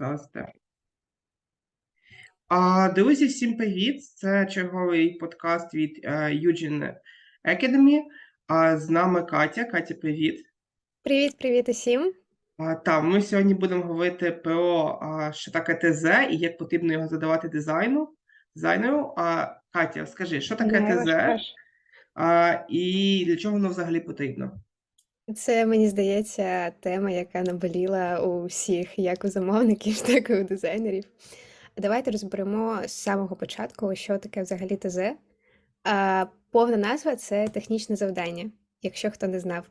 Здрасте. Друзі, всім привіт! Це черговий подкаст від е, Eugene Academy. А, з нами Катя. Катя, привіт. Привіт, привіт усім. А, та, ми сьогодні будемо говорити про що таке ТЗ і як потрібно його задавати дизайну, дизайнеру. А, Катя, скажи, що таке вас ТЗ а, і для чого воно взагалі потрібно? Це, мені здається, тема, яка наболіла у всіх, як у замовників, так і у дизайнерів. Давайте розберемо з самого початку, що таке взагалі ТЗ. Повна назва це технічне завдання, якщо хто не знав.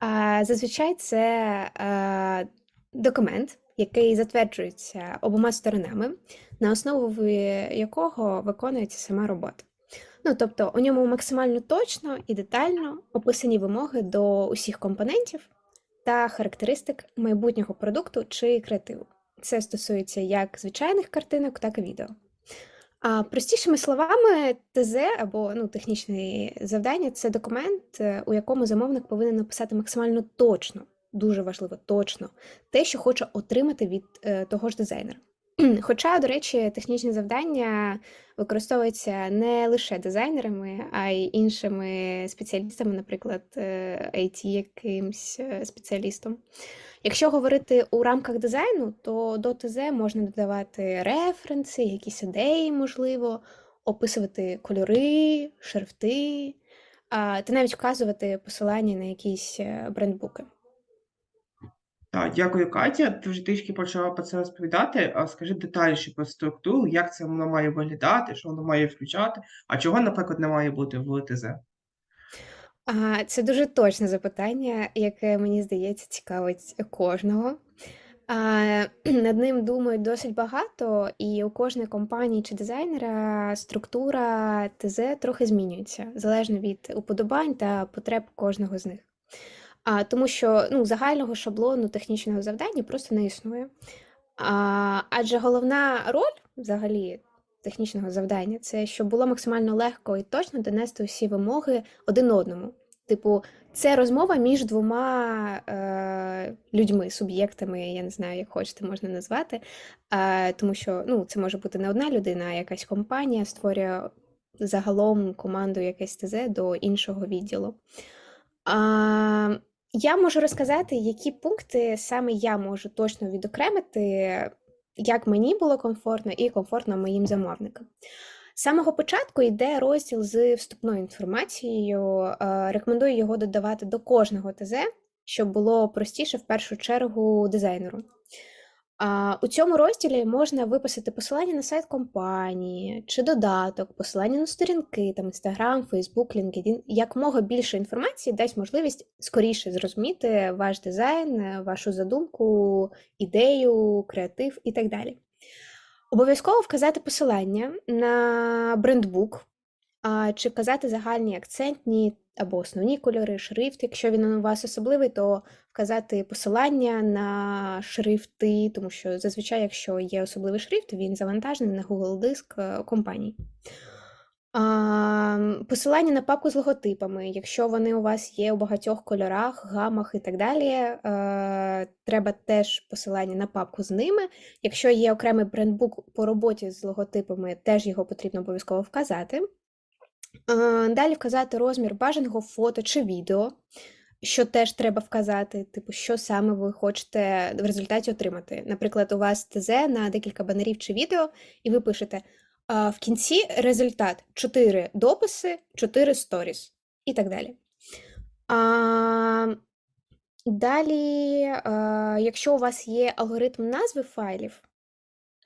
А, зазвичай це документ, який затверджується обома сторонами, на основі якого виконується сама робота. Ну, тобто у ньому максимально точно і детально описані вимоги до усіх компонентів та характеристик майбутнього продукту чи креативу. Це стосується як звичайних картинок, так і відео. А простішими словами, ТЗ або ну, технічне завдання це документ, е, у якому замовник повинен написати максимально точно, дуже важливо, точно те, що хоче отримати від е, того ж дизайнера. Хоча, до речі, технічні завдання використовуються не лише дизайнерами, а й іншими спеціалістами, наприклад, е, IT якимсь е, спеціалістом. Якщо говорити у рамках дизайну, то до ТЗ можна додавати референси, якісь ідеї, можливо, описувати кольори, шрифти, та навіть вказувати посилання на якісь е, брендбуки. Дякую, Катя. Ти вже трішки почала про це розповідати. А скажи детальніше про структуру, як це воно має виглядати, що воно має включати, а чого, наприклад, не має бути в ТЗ? Це дуже точне запитання, яке, мені здається, цікавить кожного. Над ним думають досить багато, і у кожної компанії чи дизайнера структура ТЗ трохи змінюється, залежно від уподобань та потреб кожного з них. А, тому що ну, загального шаблону технічного завдання просто не існує. А, адже головна роль взагалі технічного завдання це щоб було максимально легко і точно донести усі вимоги один одному. Типу, це розмова між двома е, людьми, суб'єктами, я не знаю, як хочете, можна назвати. Е, тому що ну, це може бути не одна людина, а якась компанія створює загалом команду якесь ТЗ до іншого відділу. А, я можу розказати, які пункти саме я можу точно відокремити, як мені було комфортно і комфортно моїм замовникам. З самого початку йде розділ з вступною інформацією. Е, Рекомендую його додавати до кожного ТЗ, щоб було простіше в першу чергу дизайнеру. У цьому розділі можна виписати посилання на сайт компанії чи додаток, посилання на сторінки, там Instagram, Facebook, LinkedIn. Якмога більше інформації дасть можливість скоріше зрозуміти ваш дизайн, вашу задумку, ідею, креатив і так далі. Обов'язково вказати посилання на брендбук, чи вказати загальні акцентні або основні кольори, шрифт. Якщо він у вас особливий, то вказати посилання на шрифти, тому що зазвичай, якщо є особливий шрифт, він завантажений на Google диск е, компанії. Посилання на папку з логотипами. Якщо вони у вас є у багатьох кольорах, гамах і так далі, е, треба теж посилання на папку з ними. Якщо є окремий брендбук по роботі з логотипами, теж його потрібно обов'язково вказати. Е, Далі вказати розмір бажаного фото чи відео, що теж треба вказати, типу, що саме ви хочете в результаті отримати. Наприклад, у вас ТЗ на декілька банерів чи відео, і ви пишете в кінці результат 4 дописи, 4 сторіс і так далі. А, Далі, а, якщо у вас є алгоритм назви файлів,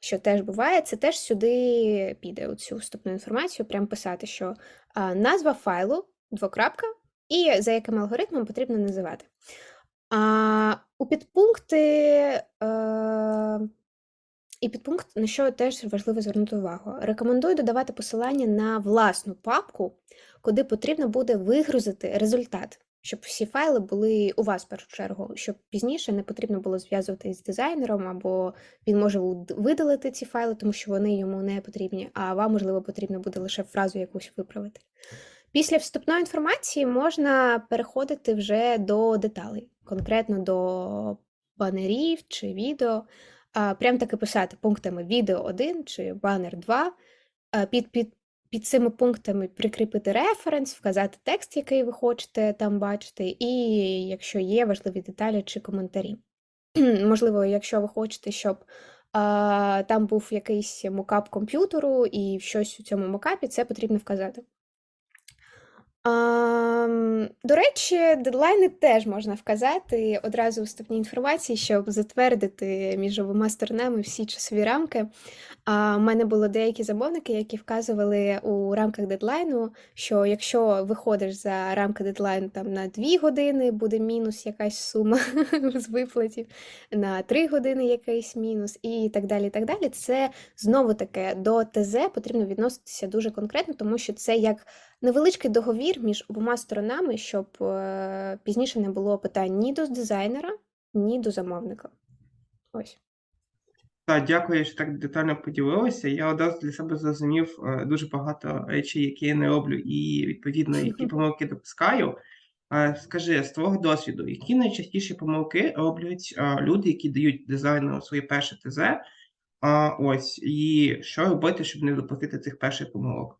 що теж буває, це теж сюди піде цю вступну інформацію, прям писати, що а, назва файлу, двокрапка, і за яким алгоритмом потрібно називати. А, У підпункти. А, і підпункт, на що теж важливо звернути увагу. Рекомендую додавати посилання на власну папку, куди потрібно буде вигрузити результат, щоб всі файли були у вас в першу чергу, щоб пізніше не потрібно було зв'язуватися з дизайнером, або він може видалити ці файли, тому що вони йому не потрібні, а вам, можливо, потрібно буде лише фразу якусь виправити. Після вступної інформації можна переходити вже до деталей, конкретно до банерів чи відео. прям таки писати пунктами відео 1 чи банер 2, під, під, під цими пунктами прикріпити референс, вказати текст, який ви хочете там бачити, і якщо є важливі деталі чи коментарі. Можливо, якщо ви хочете, щоб а, там був якийсь мокап комп'ютеру і щось у цьому мокапі, це потрібно вказати. Ам, до речі, дедлайни теж можна вказати одразу в вступній інформації, щоб затвердити між обома сторонами всі часові рамки. А, у мене були деякі замовники, які вказували у рамках дедлайну, що якщо виходиш за рамки дедлайну там на 2 години, буде мінус якась сума з виплатів, на 3 години якийсь мінус, і так далі. і так далі. Це знову таки до ТЗ потрібно відноситися дуже конкретно, тому що це як невеличкий договір між обома сторонами, щоб е, пізніше не було питань ні до дизайнера, ні до замовника. Ось. Так, дякую, що так детально поділилися. Я одразу для себе зрозумів е, дуже багато речей, які я не роблю, і відповідно, які помилки допускаю. Е, Скажи, з твого досвіду, які найчастіші помилки роблять люди, які дають дизайнеру своє перше ТЗ? Ось, і що робити, щоб не допустити цих перших помилок?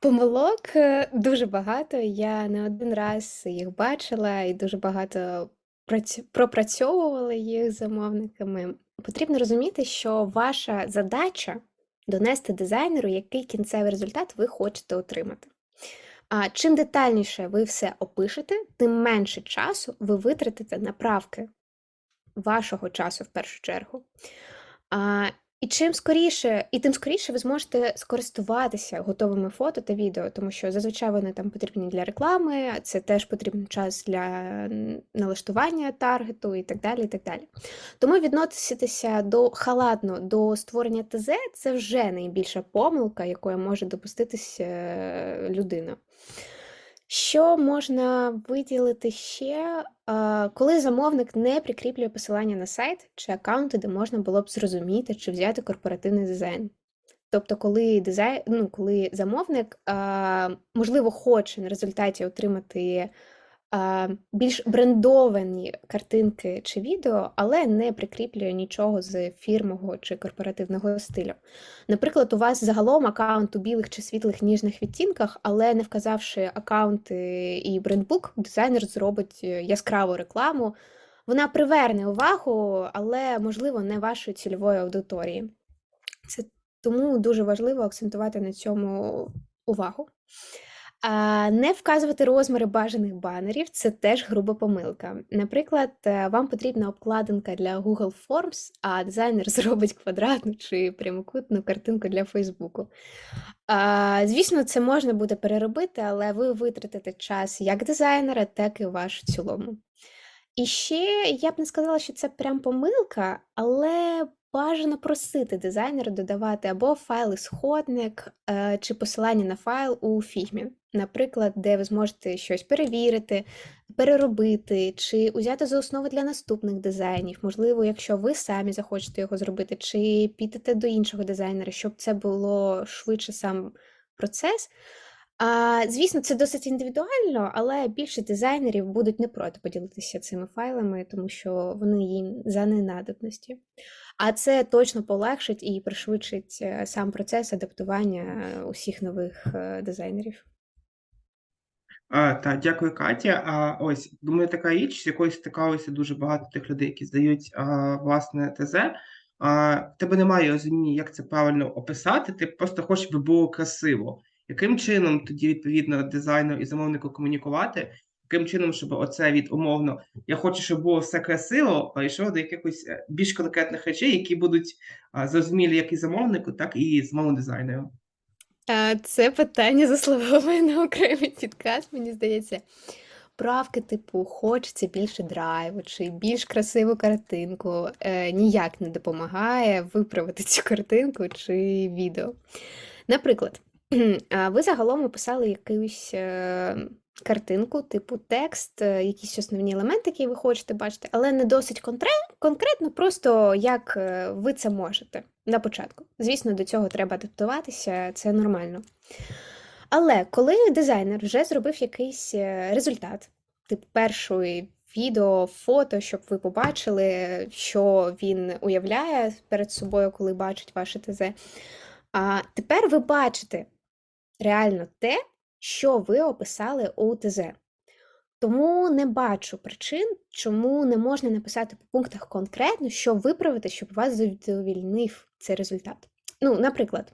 Помилок е, дуже багато. Я не один раз їх бачила і дуже багато праці- пропрацьовувала їх замовниками. Потрібно розуміти, що ваша задача донести дизайнеру, який кінцевий результат ви хочете отримати. А чим детальніше ви все опишете, тим менше часу ви витратите на правки вашого часу в першу чергу. А, і чим скоріше, і тим скоріше ви зможете скористуватися готовими фото та відео, тому що зазвичай вони там потрібні для реклами, це теж потрібен час для налаштування таргету і так далі. і так далі. Тому відноситися до халатно до створення ТЗ це вже найбільша помилка, якою може допуститися е, людина. Що можна виділити ще, коли замовник не прикріплює посилання на сайт чи аккаунти, де можна було б зрозуміти чи взяти корпоративний дизайн. Тобто, коли дизайн, ну, коли замовник, можливо, хоче на результаті отримати більш брендовані картинки чи відео, але не прикріплює нічого з фірмового чи корпоративного стилю. Наприклад, у вас загалом аккаунт у білих чи світлих ніжних відтінках, але не вказавши аккаунти і брендбук, дизайнер зробить е, яскраву рекламу. Вона приверне увагу, але, можливо, не вашої цільової аудиторії. Це тому дуже важливо акцентувати на цьому увагу. А, не вказувати розміри бажаних банерів це теж груба помилка. Наприклад, е, вам потрібна обкладинка для Google Forms, а дизайнер зробить квадратну чи прямокутну картинку для Фейсбуку. Звісно, це можна буде переробити, але ви витратите час як дизайнера, так і ваш в цілому. І ще я б не сказала, що це прям помилка, але бажано просити дизайнера додавати або файл-ісходник, е, чи посилання на файл у фігмі, наприклад, де ви зможете щось перевірити, переробити, чи узяти за основу для наступних дизайнів. Можливо, якщо ви самі захочете його зробити, чи підете до іншого дизайнера, щоб це було швидше сам процес. А, звісно, це досить індивідуально, але більше дизайнерів будуть не проти поділитися цими файлами, тому що вони їм за ненадобності. А це точно полегшить і пришвидшить е, сам процес адаптування е, усіх нових е, дизайнерів. А, так, дякую, Катя. А, ось, думаю, така річ, з якою стикалося дуже багато тих людей, які здають а, власне ТЗ. А, в тебе немає розуміння, як це правильно описати, ти просто хочеш, щоб було красиво. Яким чином тоді, відповідно, дизайнеру і замовнику комунікувати? Яким чином, щоб оце від умовно, я хочу, щоб було все красиво, перейшло до якихось е, більш конкретних речей, які будуть зрозумілі як і замовнику, так і самому дизайнеру. Це питання заслуговує на окремий підкаст, мені здається. Правки, типу, хочеться більше драйву чи більш красиву картинку, е, ніяк не допомагає виправити цю картинку чи відео. Наприклад, ви загалом описали якусь е, картинку, типу текст, е, якісь основні елементи, які ви хочете бачити, але не досить конкретно, просто як е, ви це можете на початку. Звісно, до цього треба адаптуватися, це нормально. Але коли дизайнер вже зробив якийсь е, результат, типу першої відео, фото, щоб ви побачили, що він уявляє перед собою, коли бачить ваше ТЗ. А тепер ви бачите реально те, що ви описали у ТЗ. Тому не бачу причин, чому не можна написати по пунктах конкретно, що виправити, щоб вас задовільнив цей результат. Ну, наприклад,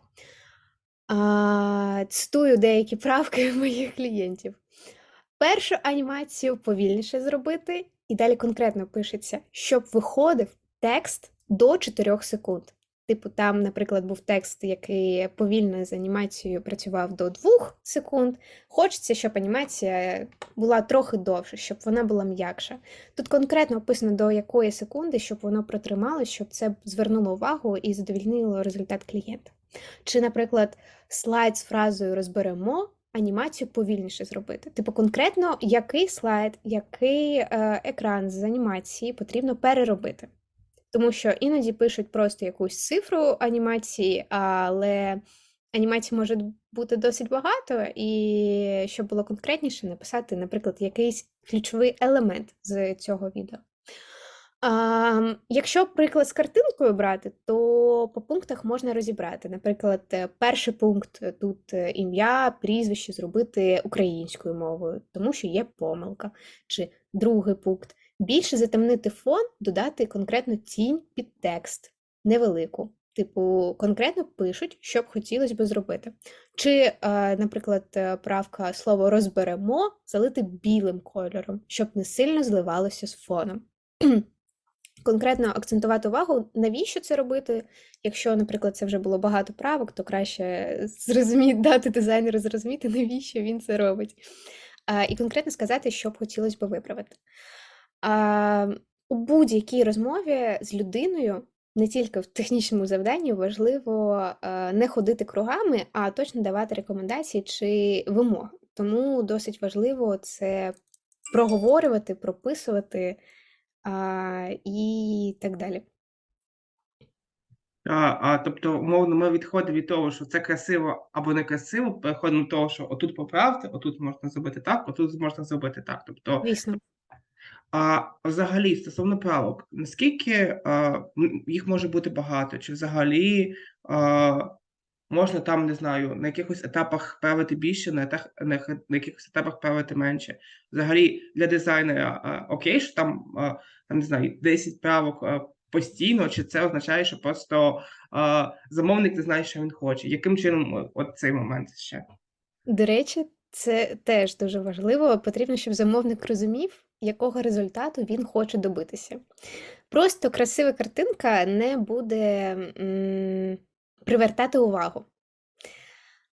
цитую деякі правки моїх клієнтів. Першу анімацію повільніше зробити, і далі конкретно пишеться, щоб виходив текст до 4 секунд. Типу, там, наприклад, був текст, який повільно з анімацією працював до 2 секунд. Хочеться, щоб анімація була трохи довше, щоб вона була м'якша. Тут конкретно описано до якої секунди, щоб воно протрималося, щоб це звернуло увагу і задовільнило результат клієнта. Чи, наприклад, слайд з фразою розберемо, анімацію повільніше зробити. Типу, конкретно, який слайд, який е, екран з анімації потрібно переробити. Тому що іноді пишуть просто якусь цифру анімації, але анімацій може бути досить багато, і щоб було конкретніше, написати, наприклад, якийсь ключовий елемент з цього відео. А, якщо приклад з картинкою брати, то по пунктах можна розібрати. Наприклад, е, перший пункт е, тут е, ім'я, прізвище зробити українською мовою, тому що є помилка. Чи другий пункт більше затемнити фон, додати конкретно тінь під текст, невелику. Типу, конкретно пишуть, що б хотілося би зробити. Чи, е, наприклад, е, правка слово розберемо залити білим кольором, щоб не сильно зливалося з фоном. Конкретно акцентувати увагу, навіщо це робити. Якщо, наприклад, це вже було багато правок, то краще зрозуміти, дати дизайнеру зрозуміти, навіщо він це робить. І конкретно сказати, що б хотілося б виправити. А, У будь-якій розмові з людиною, не тільки в технічному завданні, важливо а, не ходити кругами, а точно давати рекомендації чи вимоги. Тому досить важливо це проговорювати, прописувати а, і так далі. А, а тобто, умовно, ми відходимо від того, що це красиво або не красиво, переходимо до того, що отут поправте, отут можна зробити так, отут можна зробити так. Тобто, Звісно. А взагалі, стосовно правок, наскільки а, їх може бути багато? Чи взагалі а, можна там, не знаю, на якихось етапах правити більше, на, етах, на, на якихось етапах правити менше? Взагалі, для дизайнера а, окей, що там, а, там, не знаю, 10 правок а, постійно, чи це означає, що просто а, замовник не знає, що він хоче? Яким чином е, от цей момент ще? До речі, це теж дуже важливо. Потрібно, щоб замовник розумів, якого результату він хоче добитися. Просто красива картинка не буде м, привертати увагу.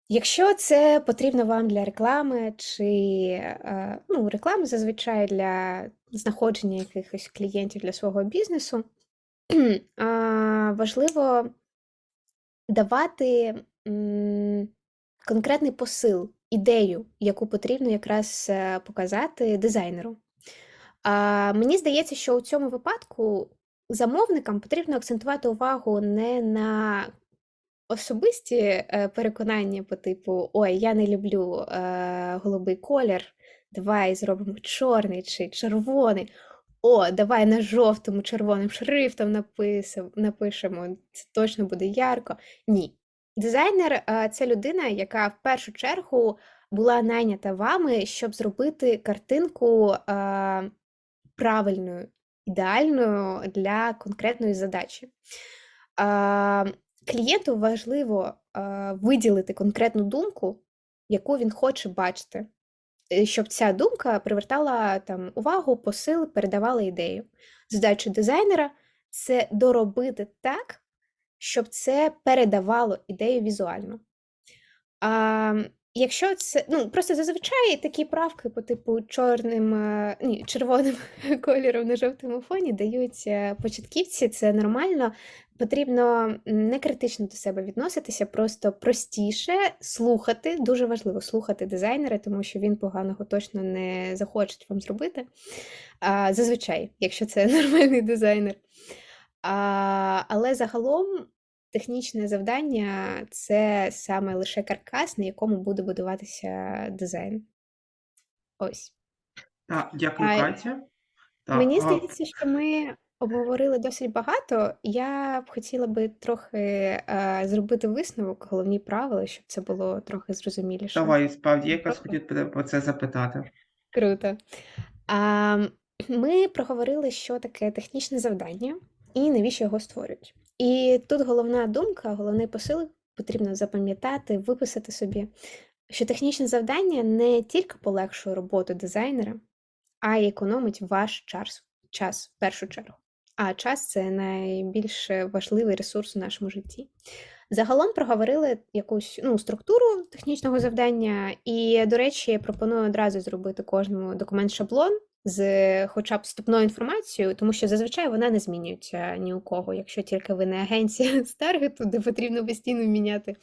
Якщо це потрібно вам для реклами, чи е, ну, реклами зазвичай для знаходження якихось клієнтів для свого бізнесу, важливо давати конкретний посил, ідею, яку потрібно якраз е, показати дизайнеру. А, мені здається, що у цьому випадку замовникам потрібно акцентувати увагу не на особисті е, переконання по типу Ой, я не люблю е, голубий колір, давай зробимо чорний чи червоний. О, давай на жовтому червоним шрифтом написав, напишемо, це точно буде ярко. Ні. Дизайнер е, це людина, яка в першу чергу була найнята вами, щоб зробити картинку правильною, ідеальною для конкретної задачі. Клієнту важливо виділити конкретну думку, яку він хоче бачити, е, щоб ця думка привертала там увагу, посил, передавала ідею. Задача дизайнера це доробити так, щоб це передавало ідею візуально. Якщо це, ну, просто зазвичай такі правки по типу чорним, е, ні, червоним кольором на жовтому фоні дають е, початківці, це нормально. Потрібно не критично до себе відноситися, просто простіше слухати. Дуже важливо слухати дизайнера, тому що він поганого точно не захоче вам зробити. А, зазвичай, якщо це нормальний дизайнер. А, але загалом технічне завдання це саме лише каркас, на якому буде будуватися дизайн. Ось. Так, дякую, А, Катя. Так, Мені а здається, що ми обговорили досить багато. Я б хотіла би трохи е, зробити висновок, головні правила, щоб це було трохи зрозуміліше. давай, справді, я якраз хотів про це запитати. Круто. А, ми проговорили, що таке технічне завдання і навіщо його створюють. І тут головна думка, головний посил потрібно запам'ятати, виписати собі, що технічне завдання не тільки полегшує роботу дизайнера, а й економить ваш час, час в першу чергу. А час це найбільш важливий ресурс у нашому житті. Загалом проговорили якусь ну, структуру технічного завдання, і, до речі, пропоную одразу зробити кожному документ-шаблон з хоча б вступною інформацією, тому що зазвичай вона не змінюється ні у кого, якщо тільки ви не агенція з таргету, де потрібно постійно міняти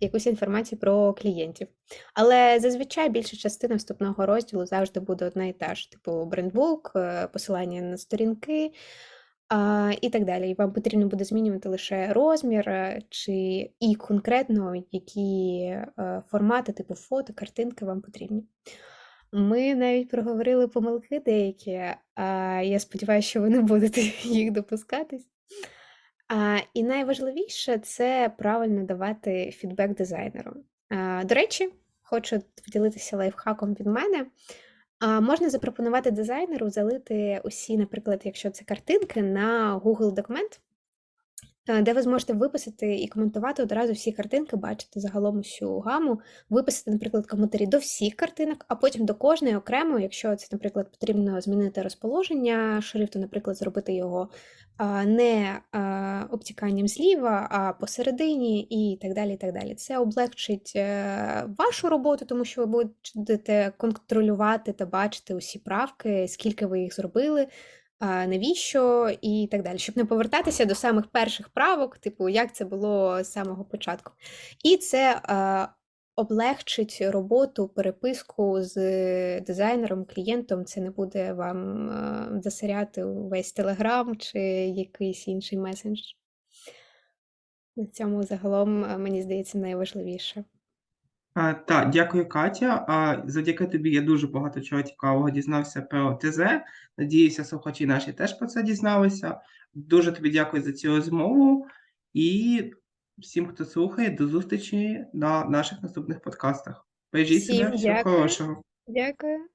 якусь інформацію про клієнтів. Але зазвичай більша частина вступного розділу завжди буде одна і та ж, типу брендбук, е, посилання на сторінки і так далі. І вам потрібно буде змінювати лише розмір е, чи і конкретно які е, формати, типу фото, картинки вам потрібні. Ми навіть проговорили помилки деякі, а я сподіваюся, що ви не будете їх допускатись. А, і найважливіше це правильно давати фідбек дизайнеру. А, до речі, хочу поділитися лайфхаком від мене. А, можна запропонувати дизайнеру залити усі, наприклад, якщо це картинки, на Google документ, де ви зможете виписати і коментувати одразу всі картинки, бачити загалом усю гаму, виписати, наприклад, коментарі до всіх картинок, а потім до кожної окремо, якщо це, наприклад, потрібно змінити розположення шрифту, наприклад, зробити його не обтіканням зліва, а посередині і так далі. і так далі. Це облегчить е, вашу роботу, тому що ви будете контролювати та бачити усі правки, скільки ви їх зробили, навіщо і так далі, щоб не повертатися до самих перших правок, типу, як це було з самого початку. І це е, облегчить роботу, переписку з дизайнером, клієнтом. Це не буде вам е, засиряти увесь Телеграм чи якийсь інший месенджер. На цьому загалом, мені здається, найважливіше. Так, дякую, Катя. А, завдяки тобі я дуже багато чого цікавого дізнався про ТЗ. Надіюся, слухачі наші теж про це дізналися. Дуже тобі дякую за цю розмову і всім, хто слухає, до зустрічі на наших наступних подкастах. Бережіть себе, всього хорошого. Дякую.